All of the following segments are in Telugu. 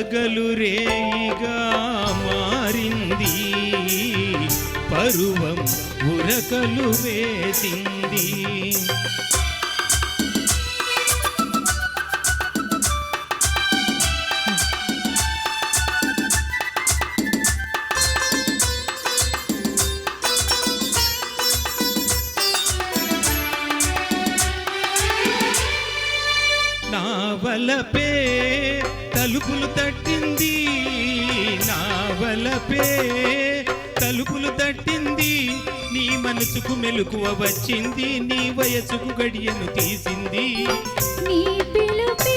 పగలు రేయిగా మారింది. పరువం ఉరకలు వేసింది. నావలపే తలుపులు తడి తలుపులు తట్టింది నీ మనసుకు మెలకువ వచ్చింది నీ వయసుకు గడియను తీసింది. నీ పిలుపే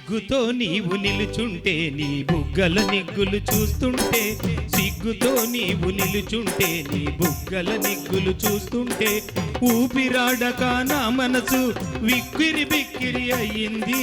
సిగ్గుతో నీవు నిలుచుంటే నీ బుగ్గల నిగ్గులు చూస్తుంటే సిగ్గుతో నీవు నిలుచుంటే నీ బుగ్గల నిగ్గులు చూస్తుంటే ఊపిరాడక నా మనసు విక్కిరి బిక్కిరి అయ్యింది.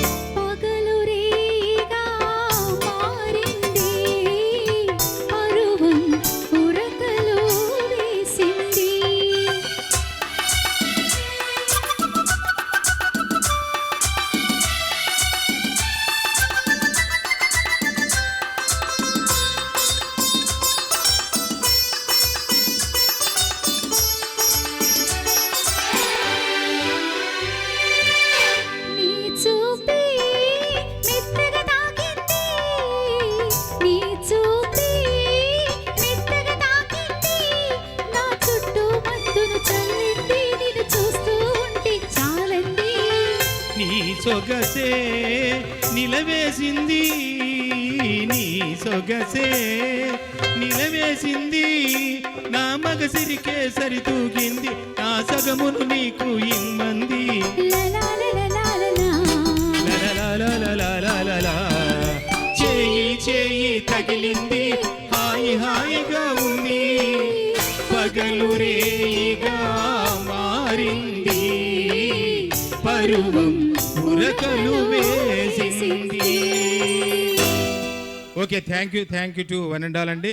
నీ సొగసే నిలవేసింది నీ సొగసే నిలవేసింది. నా మగ సిరికే సరి తూగింది నా సగమును నీకు ఇమ్మంది. చేయి చేయి తగిలింది హాయి హాయిగా ఉంది పగలు రేయిగా మారింది పరువం ఉరకలు వేసింది. Okay thank you thank you to one and all అండి